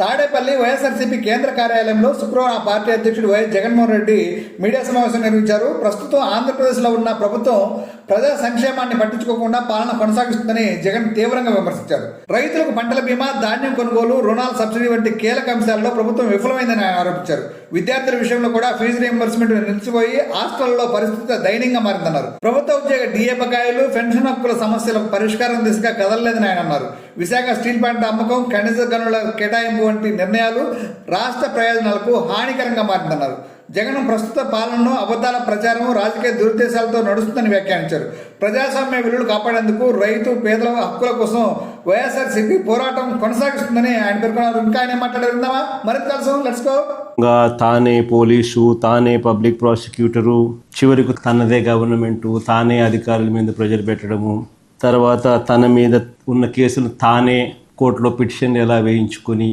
తాడేపల్లి వైఎస్ఆర్సీపీ కేంద్ర కార్యాలయంలో శుక్రవారం ఆ పార్టీ అధ్యక్షుడు వైఎస్ జగన్మోహన్ రెడ్డి మీడియా సమావేశం నిర్వహించారు. ప్రస్తుతం ఆంధ్రప్రదేశ్లో ఉన్న ప్రభుత్వం ప్రజా సంక్షేమాన్ని పట్టించుకోకుండా పాలన కొనసాగిస్తుందని జగన్ తీవ్రంగా విమర్శించారు. రైతులకు పంటల బీమా ధాన్యం కొనుగోలు రుణాల సబ్సిడీ వంటి కీలక అంశాల్లో ప్రభుత్వం విఫలమైందని ఆయన ఆరోపించారు. విద్యార్థుల విషయంలో కూడా ఫీజు రియంబర్స్మెంట్ నిలిచిపోయి హాస్టల్లో పరిస్థితి దయనీయంగా మారిందన్నారు. ప్రభుత్వ ఉద్యోగ డిఏ బకాయిలు పెన్షన్ హక్కుల సమస్యలకు పరిష్కారం దిశగా కదలలేదని ఆయన అన్నారు. విశాఖ స్టీల్ ప్లాంట్ అమ్మకం ఖనిజ గనుల కేటాయింపు వంటి నిర్ణయాలు రాష్ట్ర ప్రయోజనాలకు హానికరంగా మారిందన్నారు. జగన్ ప్రస్తుత పాలనను అబద్ధాల ప్రచారం రాజకీయ దురుద్దేశాలతో నడుస్తుందని వ్యాఖ్యానించారు. ప్రజాస్వామ్య విలువలు కాపాడేందుకు రైతు పేదల హక్కుల కోసం వైఎస్ఆర్సీపీ పోరాటం కొనసాగిస్తుందని ఆయన పేర్కొన్నారు. ఇంకా ఆయన మాట్లాడారుందామా మరింత కలుసు లెట్స్కో తానే పోలీసు తానే పబ్లిక్ ప్రాసిక్యూటరు చివరికి తనదే గవర్నమెంటు తానే అధికారుల మీద ప్రజలు పెట్టడము తర్వాత తన మీద ఉన్న కేసులు తానే కోర్టులో పిటిషన్ ఎలా వేయించుకొని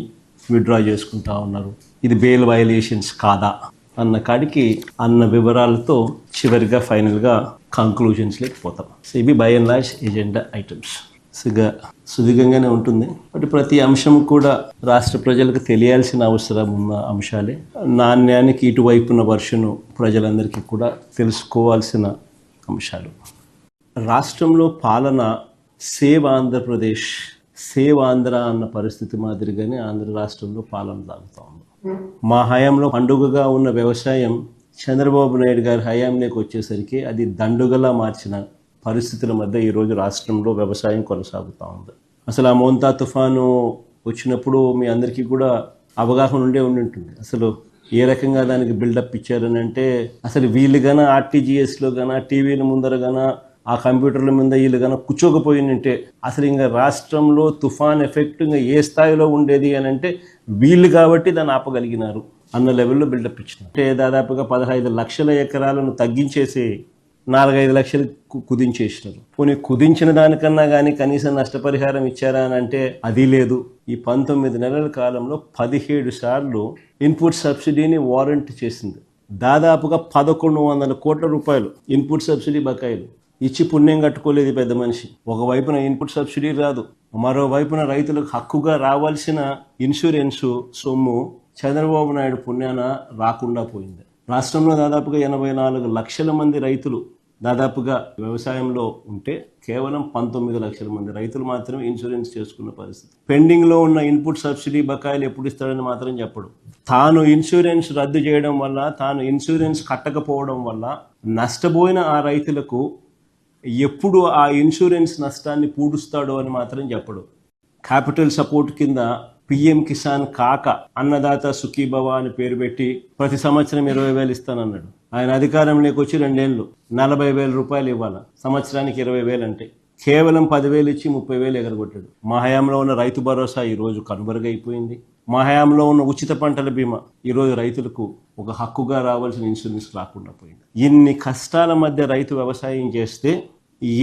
విత్డ్రా చేసుకుంటా ఉన్నారు. ఇది బెయిల్ వయలేషన్స్ కాదా? అన్న కాడికి అన్న వివరాలతో చివరిగా ఫైనల్గా కంక్లూజన్స్లోకి పోతాం. సో ఇవి by and large agenda items సిగా సుదీర్ఘంగానే ఉంటుంది. బట్ ప్రతి అంశం కూడా రాష్ట్ర ప్రజలకు తెలియాల్సిన అవసరం ఉన్న అంశాలే. నాణ్యానికి ఇటువైపున వర్షను ప్రజలందరికీ కూడా తెలుసుకోవాల్సిన అంశాలు. రాష్ట్రంలో పాలన సేవ్ ఆంధ్రప్రదేశ్ సేవ్ ఆంధ్ర అన్న పరిస్థితి మాదిరిగానే ఆంధ్ర రాష్ట్రంలో పాలన సాగుతూ ఉంది మా హయాంలో పండుగగా ఉన్న వ్యవసాయం చంద్రబాబు నాయుడు గారి హయాంలోకి వచ్చేసరికి అది దండుగలా మార్చిన పరిస్థితుల మధ్య ఈరోజు రాష్ట్రంలో వ్యవసాయం కొనసాగుతూ ఉంది. అసలు ఆ మోంతా తుఫాను వచ్చినప్పుడు మీ అందరికీ కూడా అవగాహన ఉండే ఉండి ఉంటుంది అసలు ఏ రకంగా దానికి బిల్డప్ ఇచ్చారని అంటే అసలు వీళ్ళు గన ఆర్టీజీఎస్లో గన టీవీల ముందర గన ఆ కంప్యూటర్ల మీద వీళ్ళు గన కూర్చోకపోయినంటే అసలు ఇంకా రాష్ట్రంలో తుఫాన్ ఎఫెక్ట్ ఇంకా ఏ స్థాయిలో ఉండేది అని అంటే వీళ్ళు కాబట్టి దాన్ని ఆపగలిగినారు అన్న లెవెల్లో బిల్డప్ ఇచ్చినారు. అంటే దాదాపుగా పదహైదు లక్షల ఎకరాలను తగ్గించేసి నాలుగైదు లక్షలు కు- కుదించేసినారు. పోనీ కుదించిన దానికన్నా కానీ కనీసం నష్టపరిహారం ఇచ్చారా అని అంటే అది లేదు. ఈ పంతొమ్మిది నెలల కాలంలో పదిహేడు సార్లు ఇన్పుట్ సబ్సిడీని వారంట్ చేసింది. దాదాపుగా పదకొండు వందల కోట్ల రూపాయలు ఇన్పుట్ సబ్సిడీ బకాయిలు. ఇచ్చి పుణ్యం కట్టుకోలేదు పెద్ద మనిషి. ఒకవైపున ఇన్పుట్ సబ్సిడీ రాదు. మరోవైపున రైతులకు హక్కుగా రావాల్సిన ఇన్సూరెన్సు సొమ్ము చంద్రబాబు నాయుడు పుణ్యాన రాకుండా పోయింది. రాష్ట్రంలో దాదాపుగా ఎనభై నాలుగు లక్షల మంది రైతులు దాదాపుగా వ్యవసాయంలో ఉంటే కేవలం పంతొమ్మిది లక్షల మంది రైతులు మాత్రమే ఇన్సూరెన్స్ చేసుకున్న పరిస్థితి. పెండింగ్లో ఉన్న ఇన్పుట్ సబ్సిడీ బకాయిలు ఎప్పుడు ఇస్తాడని మాత్రం చెప్పడు. తాను ఇన్సూరెన్స్ రద్దు చేయడం వల్ల తాను ఇన్సూరెన్స్ కట్టకపోవడం వల్ల నష్టపోయిన ఆ రైతులకు ఎప్పుడు ఆ ఇన్సూరెన్స్ నష్టాన్ని పూడుస్తాడో అని మాత్రం చెప్పడు. క్యాపిటల్ సపోర్ట్ కింద పిఎం కిసాన్ కాక అన్నదాత సుఖీభవ అని పేరు పెట్టి ప్రతి సంవత్సరం ఇరవై వేలు ఇస్తానన్నాడు. ఆయన అధికారంలోకి వచ్చి రెండేళ్ళు నలభై వేల రూపాయలు ఇవ్వాలి. సంవత్సరానికి ఇరవై వేలు అంటే కేవలం పదివేలు ఇచ్చి ముప్పై వేలు ఎగరగొట్టాడు. మా హయాంలో ఉన్న రైతు భరోసా ఈరోజు కనుమరుగైపోయింది మా హయాంలో ఉన్న ఉచిత పంటల బీమా ఈరోజు రైతులకు ఒక హక్కుగా రావాల్సిన ఇన్సూరెన్స్ రాకుండా పోయింది. ఇన్ని కష్టాల మధ్య రైతు వ్యవసాయం చేస్తే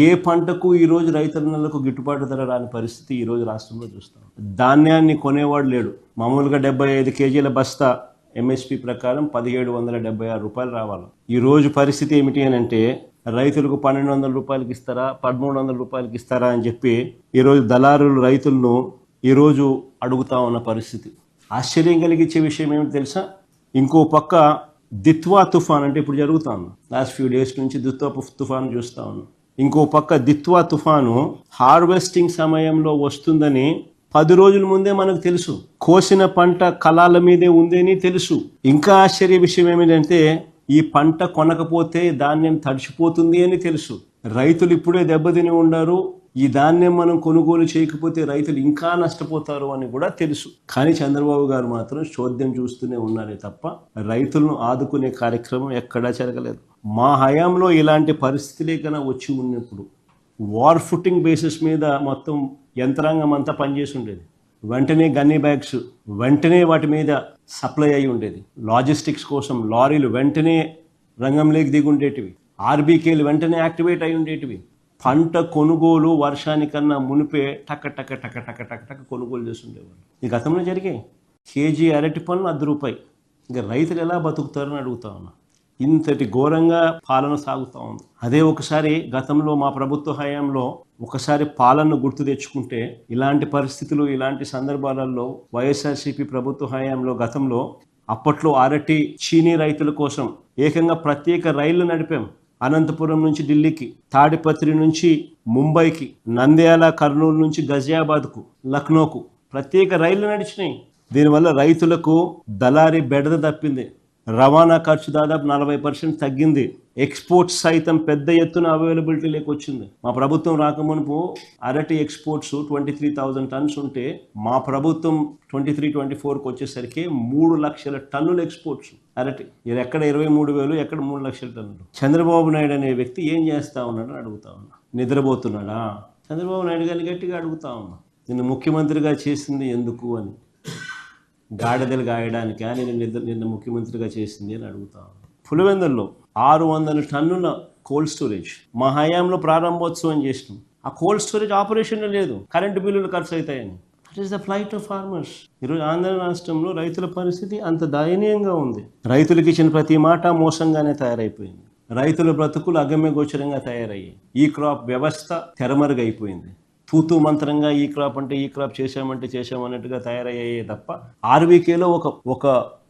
ఏ పంటకు ఈరోజు రైతన్నలకు గిట్టుబాటు ధర రాని పరిస్థితి ఈరోజు రాష్ట్రంలో చూస్తాం ధాన్యాన్ని కొనేవాడు లేడు. మామూలుగా డెబ్బై ఐదు కేజీల బస్తా ఎంఎస్పి ప్రకారం పదిహేడు వందల డెబ్బై ఆరు రూపాయలు రావాలి. ఈరోజు పరిస్థితి ఏమిటి అని అంటే రైతులకు పన్నెండు వందల రూపాయలకి ఇస్తారా? పదమూడు వందల రూపాయలకి ఇస్తారా అని చెప్పి ఈరోజు దళారులు రైతులను ఈరోజు అడుగుతా ఉన్న పరిస్థితి. ఆశ్చర్యం కలిగించే విషయం ఏమిటి తెలుసా? ఇంకో పక్క దిత్వా తుఫాన్ అంటే ఇప్పుడు జరుగుతా ఉంది. లాస్ట్ ఫ్యూ డేస్ నుంచి దిత్వా తుఫాన్ చూస్తా ఉన్నాం. ఇంకో పక్క దిత్వా తుఫాను హార్వెస్టింగ్ సమయంలో వస్తుందని పది రోజుల ముందే మనకు తెలుసు. కోసిన పంట కళాల మీదే ఉందని తెలుసు. ఇంకా ఆశ్చర్య విషయం ఏమిటంటే ఈ పంట కొనకపోతే ధాన్యం తడిచిపోతుంది అని తెలుసు. రైతులు ఇప్పుడే దెబ్బతిని ఉండారు ఈ ధాన్యం మనం కొనుగోలు చేయకపోతే రైతులు ఇంకా నష్టపోతారు అని కూడా తెలుసు. కానీ చంద్రబాబు గారు మాత్రం చోద్యం చూస్తూనే ఉన్నారే తప్ప రైతులను ఆదుకునే కార్యక్రమం ఎక్కడా జరగలేదు. మా హయాంలో ఇలాంటి పరిస్థితులే కన్నా వచ్చి ఉన్నప్పుడు వార్ ఫుటింగ్ బేసిస్ మీద మొత్తం యంత్రాంగం అంతా పనిచేసి ఉండేది. వెంటనే గన్నీ బ్యాగ్స్ వెంటనే వాటి మీద సప్లై అయి ఉండేది. లాజిస్టిక్స్ కోసం లారీలు వెంటనే రంగంలోకి దిగుండేటివి ఆర్బీకేలు వెంటనే యాక్టివేట్ అయి ఉండేటివి. పంట కొనుగోలు వర్షానికన్నా మునిపే టక టక టక టక టక టక కొనుగోలు చేస్తుండేవాళ్ళు. ఈ గతంలో జరిగాయి కేజీ అరటి పనులు అర్ధ రూపాయి. ఇంకా రైతులు ఎలా బతుకుతారని అడుగుతా ఉన్నా. ఇంతటి ఘోరంగా పాలన సాగుతూ ఉంది. అదే ఒకసారి గతంలో మా ప్రభుత్వ హయాంలో ఒకసారి పాలనను గుర్తు తెచ్చుకుంటే ఇలాంటి పరిస్థితులు ఇలాంటి సందర్భాలలో వైఎస్ఆర్సీపీ ప్రభుత్వ హయాంలో గతంలో అప్పట్లో అరటి చీనీ రైతుల కోసం ఏకంగా ప్రత్యేక రైళ్ళు నడిపాం. అనంతపురం నుంచి ఢిల్లీకి తాడిపత్రి నుంచి ముంబైకి నంద్యాల కర్నూలు నుంచి గజియాబాద్కు లక్నోకు ప్రత్యేక రైళ్ళు నడిచినాయి. దీనివల్ల రైతులకు దళారీ బెడద తప్పింది. రవాణా ఖర్చు దాదాపు నలభై పర్సెంట్ తగ్గింది. ఎక్స్పోర్ట్స్ సైతం పెద్ద ఎత్తున అవైలబిలిటీ వచ్చింది మా ప్రభుత్వం రాకమునుపు అరటి exports twenty three thousand tonnes ఉంటే మా ప్రభుత్వం ట్వంటీ త్రీ ట్వంటీ ఫోర్కి వచ్చేసరికి మూడు లక్షల టన్నులు ఎక్స్పోర్ట్స్ అరటి. ఇది ఎక్కడ ఇరవై మూడు వేలు ఎక్కడ మూడు లక్షల టన్నులు? చంద్రబాబు నాయుడు అనే వ్యక్తి ఏం చేస్తా ఉన్నాడని అడుగుతా ఉన్నా. నిద్రపోతున్నాడా? చంద్రబాబు నాయుడు గారిని గట్టిగా అడుగుతా ఉన్నా. నిన్ను ముఖ్యమంత్రిగా చేసింది ఎందుకు అని. గాడిదలు గాయడానికి? నేను నిద్ర నిన్న ముఖ్యమంత్రిగా చేసింది అని అడుగుతా ఉన్నా. పులివెందుల్లో ఆరు వందల టన్నుల కోల్డ్ స్టోరేజ్. మా హయాంలో ప్రారంభోత్సవం చేసినాం. ఆ కోల్డ్ స్టోరేజ్ ఆపరేషన్ లేదు. కరెంటు బిల్లులు ఖర్చు అవుతాయని that is the plight of farmers ఈరోజు ఆంధ్ర రాష్ట్రంలో రైతుల పరిస్థితి అంత దయనీయంగా ఉంది. రైతులకు ఇచ్చిన ప్రతి మాట మోసంగానే తయారైపోయింది. రైతుల బ్రతుకులు అగమ్య గోచరంగా తయారయ్యాయి. ఈ క్రాప్ వ్యవస్థ తెరమరుగైపోయింది. తూతు మంత్రంగా ఈ క్రాప్ అంటే ఈ క్రాప్ చేశామంటే చేశామన్నట్టుగా తయారయ్యాయే తప్ప ఆర్వీకేలో ఒక ఒక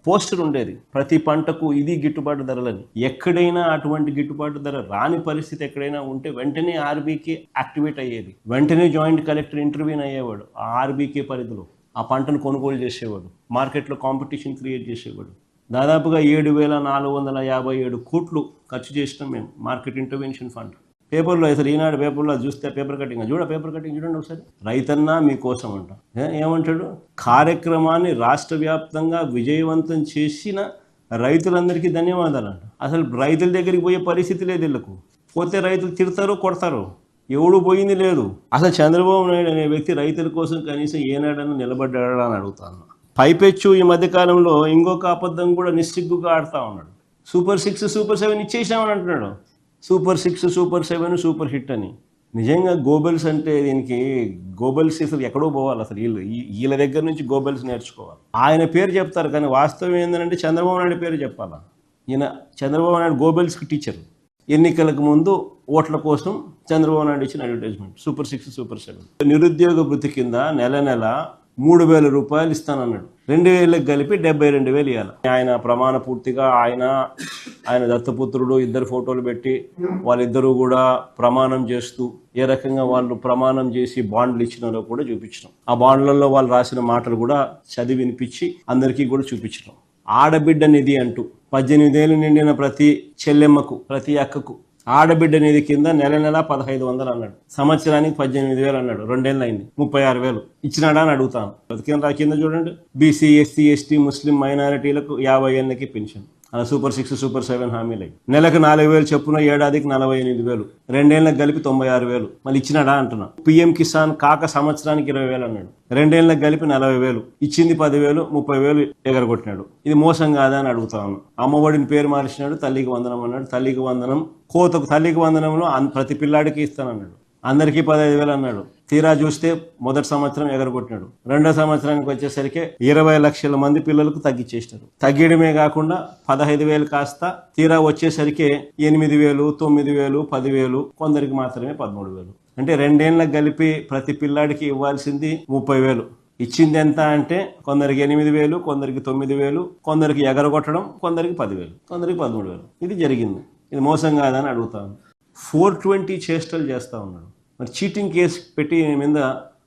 పోస్టర్ ఉండేది. ప్రతి పంటకు ఇది గిట్టుబాటు ధరలని ఎక్కడైనా అటువంటి గిట్టుబాటు ధర రాని పరిస్థితి ఎక్కడైనా ఉంటే వెంటనే ఆర్బీకే యాక్టివేట్ అయ్యేది. వెంటనే జాయింట్ కలెక్టర్ ఇంటర్వ్యూన్ అయ్యేవాడు. ఆ ఆర్బీకే పరిధిలో ఆ పంటను కొనుగోలు చేసేవాడు. మార్కెట్లో కాంపిటీషన్ క్రియేట్ చేసేవాడు. దాదాపుగా ఏడు వేల నాలుగు వందల యాభై ఏడు కోట్లు ఖర్చు చేసినాం మేము మార్కెట్ ఇంటర్వెన్షన్ ఫండ్. పేపర్లో అసలు ఈనాడు పేపర్లో చూస్తే పేపర్ కటింగ్ చూడ పేపర్ కటింగ్ చూడండి ఒకసారి. రైతన్నా మీకోసం అంట. ఏమంటాడు? కార్యక్రమాన్ని రాష్ట్ర వ్యాప్తంగా విజయవంతం చేసిన రైతులందరికీ ధన్యవాదాలు అంట. అసలు రైతుల దగ్గరికి పోయే పరిస్థితి లేదు వీళ్ళకు. పోతే రైతులు తిడతారు కొడతారు? ఎవడు పోయింది లేదు. అసలు చంద్రబాబు నాయుడు అనే వ్యక్తి రైతుల కోసం కనీసం ఏనాడన్నా నిలబడ్డాడా అని అడుగుతాను. పైపెచ్చు ఈ మధ్యకాలంలో ఇంకొక అబద్ధం కూడా నిస్సిగ్గుగా ఆడుతూ ఉన్నాడు. సూపర్ సిక్స్ సూపర్ సెవెన్ ఇచ్చేసామని అంటున్నాడు. Super six super seven super hit అని. నిజంగా గోబెల్స్ అంటే దీనికి గోబెల్స్ అసలు ఎక్కడో పోవాలి అసలు. వీళ్ళు వీళ్ళ దగ్గర నుంచి గోబెల్స్ నేర్చుకోవాలి. ఆయన పేరు చెప్తారు కానీ వాస్తవం ఏంటంటే చంద్రబాబు నాయుడు పేరు చెప్పాలా? ఈయన చంద్రబాబు నాయుడు గోబెల్స్కి టీచర్ ఎన్నికలకు ముందు ఓట్ల కోసం చంద్రబాబు నాయుడు ఇచ్చిన advertisement super six super seven. నిరుద్యోగ వృత్తి కింద నెల నెల మూడు వేల రూపాయలు ఇస్తానన్నాడు. రెండు వేలకు కలిపి డెబ్బై రెండు వేలు ఇవ్వాలి ఆయన ప్రమాణ పూర్తిగా ఆయన ఆయన దత్తపుత్రుడు ఇద్దరు ఫోటోలు పెట్టి వాళ్ళిద్దరూ కూడా ప్రమాణం చేస్తూ ఏ రకంగా వాళ్ళు ప్రమాణం చేసి బాండ్లు ఇచ్చినారో కూడా చూపించినాం. ఆ బాండ్లలో వాళ్ళు రాసిన మాటలు కూడా చదివి వినిపించి అందరికీ కూడా చూపించినాం. ఆడబిడ్డ నిధి అంటూ పద్దెనిమిదేళ్ళు నిండిన ప్రతి చెల్లెమ్మకు ప్రతి అక్కకు ఆడబిడ్డ నిధి కింద నెల నెల పదహైదు వందలు అన్నాడు. సంవత్సరానికి పద్దెనిమిది వేలు అన్నాడు. రెండేళ్ళు అయింది. ముప్పై ఆరు వేలు. ఇచ్చినాడా అని అడుగుతాను. కింద కింద చూడండి. బీసీ ఎస్సీ ఎస్టీ ముస్లిం మైనారిటీలకు యాభై ఏళ్ళకి పెన్షన్. అలా సూపర్ సిక్స్ సూపర్ సెవెన్ హామీలు నెలకు నాలుగు వేలు చెప్పున ఏడాదికి నలభై ఎనిమిది వేలు రెండేళ్ళకి కలిపి తొంభై ఆరు వేలు. మళ్ళీ ఇచ్చినాడా అంటున్నా. పిఎం కిసాన్ కాక సంవత్సరానికి ఇరవై వేలు అన్నాడు. రెండేళ్ళకి కలిపి నలభై వేలు ఇచ్చింది పదివేలు ముప్పై వేలు ఎగరగొట్టినాడు. ఇది మోసం కాదా అని అడుగుతా ఉన్నాను అమ్మఒడిని పేరు మార్చినాడు తల్లికి వందనం అన్నాడు. తల్లికి వందనం కోతకు తల్లికి వందనంలో ప్రతి పిల్లాడికి ఇస్తానన్నాడు. అందరికీ పదహైదు వేలు అన్నాడు. తీరా చూస్తే మొదటి సంవత్సరం ఎగరగొట్టినాడు. రెండో సంవత్సరానికి వచ్చేసరికి ఇరవై లక్షల మంది పిల్లలకు తగ్గించేసినారు తగ్గడమే కాకుండా పదహైదు వేలు కాస్త తీరా వచ్చేసరికి ఎనిమిది వేలు తొమ్మిది వేలు పదివేలు కొందరికి మాత్రమే పదమూడు వేలు. అంటే రెండేళ్ళకి కలిపి ప్రతి పిల్లాడికి ఇవ్వాల్సింది ముప్పై వేలు. ఇచ్చింది ఎంత అంటే కొందరికి ఎనిమిది వేలు కొందరికి తొమ్మిది వేలు కొందరికి ఎగరగొట్టడం కొందరికి పదివేలు కొందరికి పదమూడు వేలు. ఇది జరిగింది. ఇది మోసం కాదని అడుగుతాను. ఫోర్ ట్వంటీ చేష్టలు చేస్తూ ఉన్నాడు. మరి చీటింగ్ కేసు పెట్టి మీద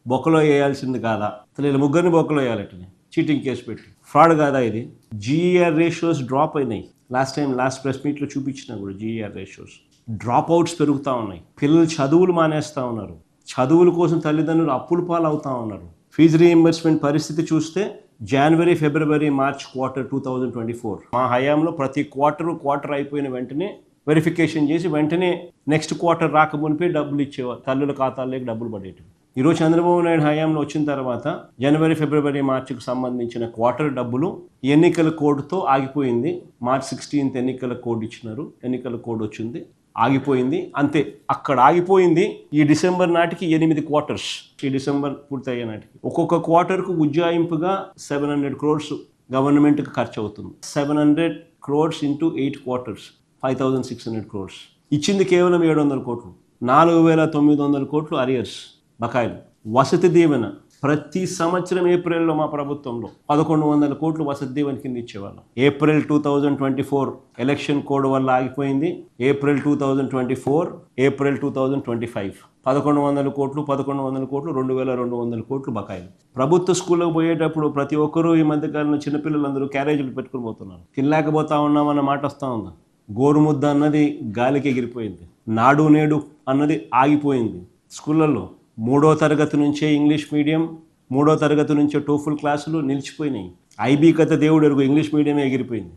బొక్కలో వేయాల్సింది కాదా? అసలు వీళ్ళ ముగ్గురిని బొక్కలో వేయాలటని చీటింగ్ కేసు పెట్టి. ఫ్రాడ్ కాదా ఇది? జీఈఆర్ రేషియోస్ డ్రాప్ అయినాయి. లాస్ట్ టైం లాస్ట్ ప్రెస్ మీట్లో చూపించిన కూడా జీఈఆర్ రేషియోస్ డ్రాప్ అవుట్స్ పెరుగుతూ ఉన్నాయి. పిల్లలు చదువులు మానేస్తూ ఉన్నారు. చదువుల కోసం తల్లిదండ్రులు అప్పులు పాలు అవుతా ఉన్నారు. ఫీజు రీఎంబర్స్మెంట్ పరిస్థితి చూస్తే January February March quarter two thousand twenty four మా హయాంలో ప్రతి క్వార్టర్ క్వార్టర్ అయిపోయిన వెంటనే వెరిఫికేషన్ చేసి వెంటనే నెక్స్ట్ క్వార్టర్ రాకమునిపే డబ్బులు ఇచ్చేవారు. తల్లుల ఖాతాల్లోకి డబ్బులు పడేటివి. ఈరోజు చంద్రబాబు నాయుడు హయాంలో వచ్చిన తర్వాత జనవరి ఫిబ్రవరి మార్చికి సంబంధించిన క్వార్టర్ డబ్బులు ఎన్నికల కోడ్తో ఆగిపోయింది. మార్చ్ సిక్స్టీన్త్ ఎన్నికల కోడ్ ఇచ్చినారు. ఎన్నికల కోడ్ వచ్చింది. ఆగిపోయింది. అంతే. అక్కడ ఆగిపోయింది ఈ డిసెంబర్ నాటికి ఎనిమిది క్వార్టర్స్ ఈ డిసెంబర్ పూర్తయ్యే నాటికి. ఒక్కొక్క క్వార్టర్కు ఉజ్జాయింపుగా సెవెన్ హండ్రెడ్ క్రోర్స్ గవర్నమెంట్కి ఖర్చు అవుతుంది seven hundred crores into eight quarters five thousand six hundred crores ఇచ్చింది కేవలం ఏడు వందల కోట్లు. నాలుగు వేల తొమ్మిది వందల కోట్లు అరియర్స్ బకాయిలు. వసతి దీవెన. ప్రతి సంవత్సరం ఏప్రిల్లో మా ప్రభుత్వంలో పదకొండు వందల కోట్లు వసతి దీవెన కింద ఇచ్చేవాళ్ళం. April two thousand twenty four election code వల్ల ఆగిపోయింది. April two thousand twenty four April two thousand twenty five పదకొండు వందల కోట్లు పదకొండు వందల కోట్లు రెండు వేల రెండు వందల కోట్లు బకాయిలు. ప్రభుత్వ స్కూళ్ళకు పోయేటప్పుడు ప్రతి ఒక్కరూ ఈ మధ్యకాలంలో చిన్నపిల్లలందరూ క్యారేజీలు పెట్టుకుని పోతున్నారు. తినలేకపోతా ఉన్నామన్న మాట వస్తూ ఉంది. గోరుముద్ద అన్నది గాలికి ఎగిరిపోయింది. నాడు నేడు అన్నది ఆగిపోయింది. స్కూళ్ళల్లో మూడో తరగతి నుంచే ఇంగ్లీష్ మీడియం మూడో తరగతి నుంచే టోఫుల్ క్లాసులు నిలిచిపోయినాయి. ఐబీ కథ దేవుడు ఎరుగు ఇంగ్లీష్ మీడియమే ఎగిరిపోయింది.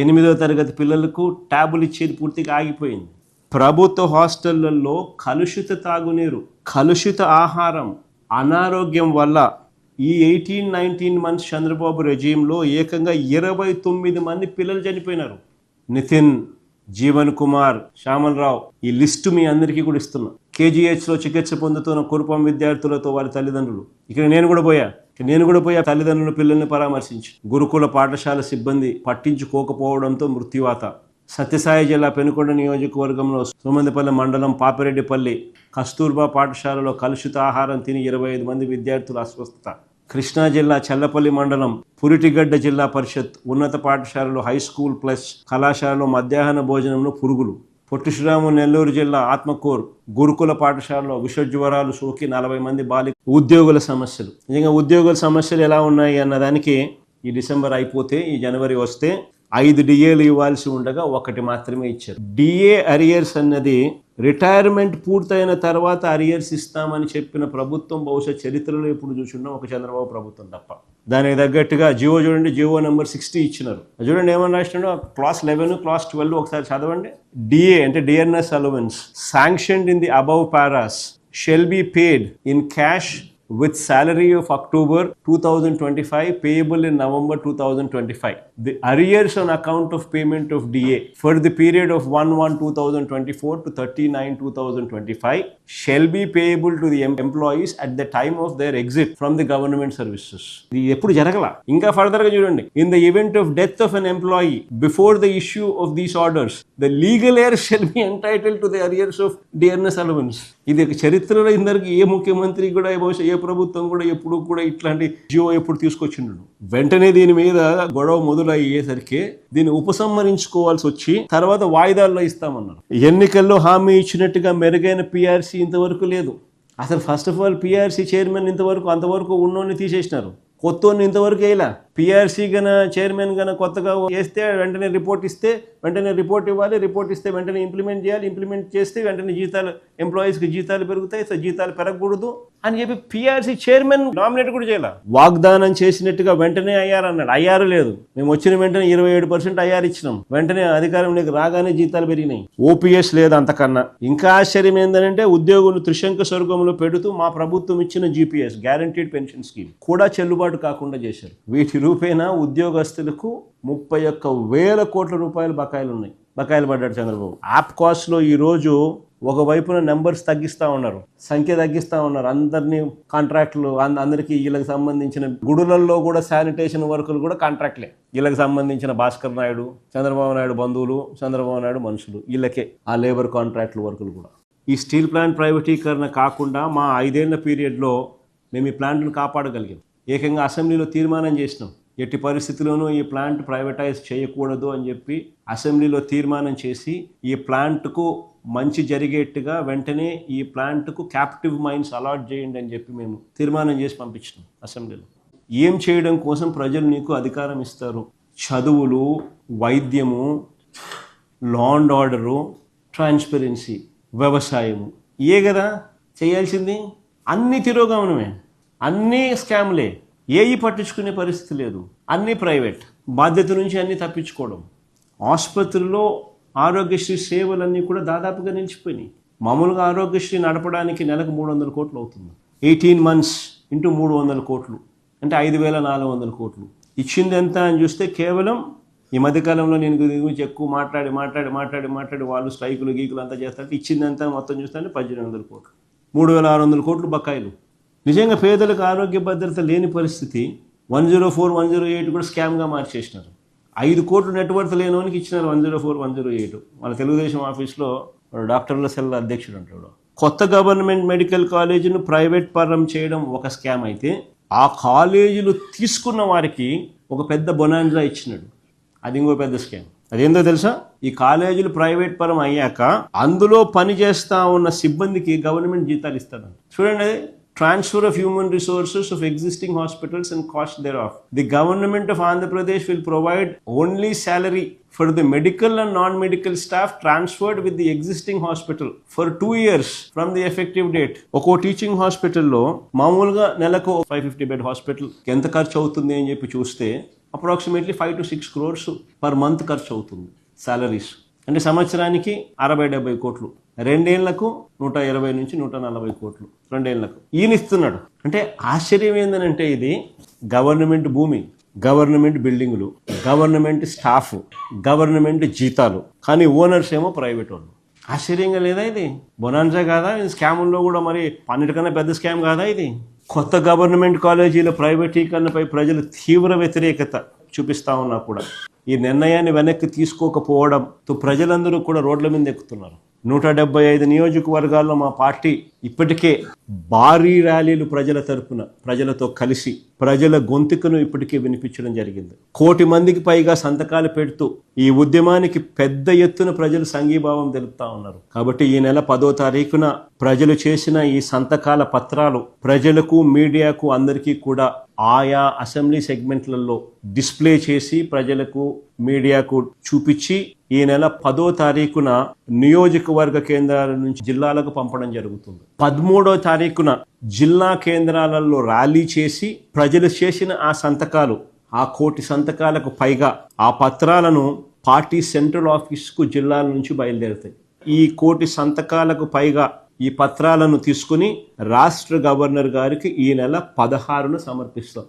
ఎనిమిదో తరగతి పిల్లలకు ట్యాబులు ఇచ్చేది పూర్తిగా ఆగిపోయింది. ప్రభుత్వ హాస్టళ్ళలో కలుషిత తాగునీరు కలుషిత ఆహారం అనారోగ్యం వల్ల ఈ ఎయిటీన్ నైన్టీన్ మంత్స్ చంద్రబాబు రెజీంలో ఏకంగా ఇరవై తొమ్మిది మంది పిల్లలు చనిపోయినారు. నితిన్ జీవన్ కుమార్ శ్యామలరావు ఈ లిస్టు మీ అందరికీ కూడా ఇస్తున్నా. కేజీహెచ్లో చికిత్స పొందుతున్న కురుపం విద్యార్థులతో వారి తల్లిదండ్రులు. ఇక్కడ నేను కూడా పోయా. నేను కూడా పోయా తల్లిదండ్రుల పిల్లల్ని పరామర్శించి. గురుకుల పాఠశాల సిబ్బంది పట్టించుకోకపోవడంతో మృత్యువాత. సత్యసాయి జిల్లా పెనుకొండ నియోజకవర్గంలో సుమందిపల్లి మండలం పాపిరెడ్డిపల్లి కస్తూర్బా పాఠశాలలో కలుషిత ఆహారం తిని ఇరవై ఐదు మంది విద్యార్థులు అస్వస్థత. కృష్ణా జిల్లా చల్లపల్లి మండలం పురిటిగడ్డ జిల్లా పరిషత్ ఉన్నత పాఠశాలలో హై స్కూల్ ప్లస్ కళాశాలలో మధ్యాహ్న భోజనంలో పురుగులు. పొట్టిశ్రీరాము నెల్లూరు జిల్లా ఆత్మకూర్ గురుకుల పాఠశాలలో విషజ్వరాలు సోకి నలభై మంది బాలి ఉద్యోగుల సమస్యలు. నిజంగా ఉద్యోగుల సమస్యలు ఎలా ఉన్నాయి అన్నదానికి ఈ డిసెంబర్ అయిపోతే ఈ జనవరి వస్తే ఐదు డిఏలు ఇవ్వాల్సి ఉండగా ఒకటి మాత్రమే ఇచ్చారు. డిఏ అరియర్స్ అన్నది రిటైర్మెంట్ పూర్తయిన తర్వాత అరియర్స్ ఇస్తామని చెప్పిన ప్రభుత్వం బహుశా చరిత్రలో ఎప్పుడు చూసుంటాం ఒక చంద్రబాబు ప్రభుత్వం తప్ప. దానికి తగ్గట్టుగా జియో చూడండి జియో నెంబర్ సిక్స్టీ ఇచ్చినారు. చూడండి ఏమని రాసినాడో? క్లాస్ లెవెన్ క్లాస్ ట్వెల్వ్ ఒకసారి చదవండి. డిఏ అంటే DNS allowance sanctioned in the above paras shall be paid in cash with salary of October two thousand twenty five payable in November two thousand twenty five the arrears account of payment of DA for the period of one one two thousand twenty four to thirty nine two thousand twenty five shall be payable to employees at time of their exit from the government services ఇది ఎప్పుడు జరగల? ఇంకా ఫర్దర్గా చూడండి. In the event of death of an employee before the issue of these orders the legal heir shall be entitle to the arrears of dearness allowance ఇది చరిత్రలో ఇందరికి ఏ ముఖ్యమంత్రి కూడా బహుశా ఏ ప్రభుత్వం కూడా ఎప్పుడు కూడా ఇట్లాంటి జియో ఎప్పుడు తీసుకొచ్చిండు. వెంటనే దీని మీద గొడవ మొదలయ్యేసరికి దీన్ని ఉపసంహరించుకోవాల్సి వచ్చి తర్వాత వాయిదాల్లో ఇస్తామన్నారు. ఎన్నికల్లో హామీ ఇచ్చినట్టుగా మెరుగైన పిఆర్సీ ఇంతవరకు లేదు. అసలు first of all PRC chairman ఇంతవరకు అంతవరకు ఉన్నోని తీసేసినారు. కొత్తోని ఇంతవరకు వేయలే? పిఆర్సీ గన చైర్మన్ గన కొత్తగా వేస్తే వెంటనే రిపోర్ట్ ఇస్తే వెంటనే రిపోర్ట్ ఇవ్వాలి రిపోర్ట్ ఇస్తే వెంటనే ఇంప్లిమెంట్ చేయాలి ఇంప్లిమెంట్ చేస్తే వెంటనే జీతాలు ఎంప్లాయీస్కి జీతాలు పెరుగుతాయి సో జీతాలు పెరగకూడదు అని చెప్పి పిఆర్సీ చైర్మన్ నామినేట్ కూడా చేయాలి? వాగ్దానం చేసినట్టుగా వెంటనే అయ్యారు అన్నాడు. అయ్యారు లేదు. మేము వచ్చిన వెంటనే ఇరవై ఏడు పర్సెంట్ అయ్యారు ఇచ్చినాం. వెంటనే అధికారంలోకి రాగానే జీతాలు పెరిగినాయి. ఓపీఎస్ లేదు అంతకన్నా. ఇంకా ఆశ్చర్యం ఏంటంటే ఉద్యోగులు త్రిశంక స్వర్గంలో పెడుతూ మా ప్రభుత్వం ఇచ్చిన జీపీఎస్ గ్యారంటీడ్ పెన్షన్ స్కీమ్ కూడా చెల్లుబాటు కాకుండా చేశారు. వీటి రూపేణా ఉద్యోగస్తులకు ముప్పై ఒక్క వేల కోట్ల రూపాయలు బకాయిలు ఉన్నాయి. బకాయిలు పడ్డాడు చంద్రబాబు. యాప్ కాస్ట్లో ఈరోజు ఒకవైపున నెంబర్స్ తగ్గిస్తూ ఉన్నారు. సంఖ్య తగ్గిస్తూ ఉన్నారు. అందరినీ కాంట్రాక్టులు అందరికీ వీళ్ళకి సంబంధించిన గుడులలో కూడా శానిటేషన్ వర్కులు కూడా కాంట్రాక్ట్లే. వీళ్ళకి సంబంధించిన భాస్కర్ నాయుడు చంద్రబాబు నాయుడు బంధువులు చంద్రబాబు నాయుడు మనుషులు. వీళ్ళకే ఆ లేబర్ కాంట్రాక్టులు వర్కులు కూడా. ఈ స్టీల్ ప్లాంట్ ప్రైవేటీకరణ కాకుండా మా ఐదేళ్ళ పీరియడ్లో మేము ఈ ప్లాంట్ను కాపాడగలిగాం. ఏకంగా అసెంబ్లీలో తీర్మానం చేసినాం. ఎట్టి పరిస్థితుల్లోనూ ఈ ప్లాంట్ ప్రైవేటైజ్ చేయకూడదు అని చెప్పి అసెంబ్లీలో తీర్మానం చేసి ఈ ప్లాంట్కు మంచి జరిగేట్టుగా వెంటనే ఈ ప్లాంట్కు క్యాప్టివ్ మైన్స్ అలాట్ చేయండి అని చెప్పి మేము తీర్మానం చేసి పంపించినాం అసెంబ్లీలో. ఏం చేయడం కోసం ప్రజలు నీకు అధికారం ఇస్తారు? చదువులు వైద్యము లా అండ్ ఆర్డరు ట్రాన్స్పరెన్సీ వ్యవసాయము. ఏ కదా? చేయాల్సింది అన్ని తిరోగమనమే. అన్నీ స్కామ్లే. ఏవి పట్టించుకునే పరిస్థితి లేదు. అన్నీ ప్రైవేట్. బాధ్యత నుంచి అన్నీ తప్పించుకోవడం. ఆసుపత్రిలో ఆరోగ్యశ్రీ సేవలన్నీ కూడా దాదాపుగా నిలిచిపోయినాయి. మామూలుగా ఆరోగ్యశ్రీ నడపడానికి నెలకు మూడు వందల కోట్లు అవుతుంది. ఎయిటీన్ మంత్స్ ఇంటూ మూడు వందల కోట్లు. అంటే ఐదు వేల నాలుగు వందల కోట్లు. ఇచ్చింది ఎంత అని చూస్తే కేవలం ఈ మధ్యకాలంలో నేను దీని గురించి ఎక్కువ మాట్లాడి మాట్లాడి మాట్లాడి మాట్లాడి వాళ్ళు స్ట్రైకులు గీకులు అంతా చేస్తారంటే ఇచ్చింది ఎంత మొత్తం చూస్తే పద్దెనిమిది వందల కోట్లు. మూడు వేల ఆరు వందల కోట్లు బకాయిలు. నిజంగా పేదలకు ఆరోగ్య భద్రత లేని పరిస్థితి one zero four one zero eight కూడా స్కామ్గా మార్చేసినారు. ఐదు కోట్లు నెట్వర్త్ లేనివానికి ఇచ్చినారు one zero four one zero eight. మన తెలుగుదేశం ఆఫీస్లో డాక్టర్ల సెల్ అధ్యక్షుడు అంటాడు కొత్త గవర్నమెంట్ మెడికల్ కాలేజీను ప్రైవేట్ పరం చేయడం ఒక స్కామ్ అయితే ఆ కాలేజీలు తీసుకున్న వారికి ఒక పెద్ద బొనాంజా ఇచ్చినాడు. అది ఇంకో పెద్ద స్కామ్. అదేందో తెలుసా? ఈ కాలేజీలు ప్రైవేట్ పరం అయ్యాక అందులో పని చేస్తా ఉన్న సిబ్బందికి గవర్నమెంట్ జీతాలు ఇస్తాడు చూడండి transfer of human resources of existing hospitals and cost thereof the government of Andhra Pradesh will provide only salary for the medical and non medical staff transferred with the existing hospital for two years from the effective date ఒక్కో teaching హాస్పిటల్లో మామూలుగా నెలకు five fifty bed hospital ఎంత ఖర్చు అవుతుంది అని చెప్పి చూస్తే approximately five to six crores per month ఖర్చు అవుతుంది సాలరీస్ అంటే సంవత్సరానికి అరవై డెబ్బై కోట్లు. రెండేళ్ళకు నూట ఇరవై నుంచి నూట నలభై కోట్లు. రెండేళ్ళకు. ఈయన ఇస్తున్నాడు. అంటే ఆశ్చర్యం ఏంటంటే ఇది గవర్నమెంట్ భూమి గవర్నమెంట్ బిల్డింగులు గవర్నమెంట్ స్టాఫ్ గవర్నమెంట్ జీతాలు. కానీ ఓనర్స్ ఏమో ప్రైవేట్ వాళ్ళు. ఆశ్చర్యంగా లేదా ఇది? బొనాన్సా కాదా? ఇది స్కాముల్లో కూడా మరి అన్నిటికన్నా పెద్ద స్కామ్ కాదా ఇది? కొత్త గవర్నమెంట్ కాలేజీల ప్రైవేటీకరణపై ప్రజలు తీవ్ర వ్యతిరేకత చూపిస్తా ఉన్నా కూడా. ఈ నిర్ణయాన్ని వెనక్కి తీసుకోకపోవడంతో ప్రజలందరూ కూడా రోడ్ల మీద ఎక్కుతున్నారు. నూట డెబ్బై ఐదు నియోజకవర్గాల్లో మా పార్టీ ఇప్పటికే భారీ ర్యాలీలు ప్రజల తరపున ప్రజలతో కలిసి ప్రజల గొంతుకను ఇప్పటికే వినిపించడం జరిగింది. కోటి మందికి పైగా సంతకాలు పెడుతూ ఈ ఉద్యమానికి పెద్ద ఎత్తున ప్రజలు సంఘీభావం తెలుపుతా ఉన్నారు. కాబట్టి ఈ నెల పదో తారీఖున ప్రజలు చేసిన ఈ సంతకాల పత్రాలు ప్రజలకు మీడియాకు అందరికీ కూడా ఆయా అసెంబ్లీ సెగ్మెంట్లలో డిస్ప్లే చేసి ప్రజలకు మీడియాకు చూపించి ఈ నెల పదో తారీఖున నియోజకవర్గ కేంద్రాల నుంచి జిల్లాలకు పంపడం జరుగుతుంది. పదమూడో తారీఖున జిల్లా కేంద్రాలలో ర్యాలీ చేసి ప్రజలు చేసిన ఆ సంతకాలు ఆ కోటి సంతకాలకు పైగా ఆ పత్రాలను పార్టీ సెంట్రల్ ఆఫీస్కు జిల్లాల నుంచి బయలుదేరుతాయి. ఈ కోటి సంతకాలకు పైగా ఈ పత్రాలను తీసుకుని రాష్ట్ర గవర్నర్ గారికి ఈ నెల పదహారున సమర్పిస్తాం.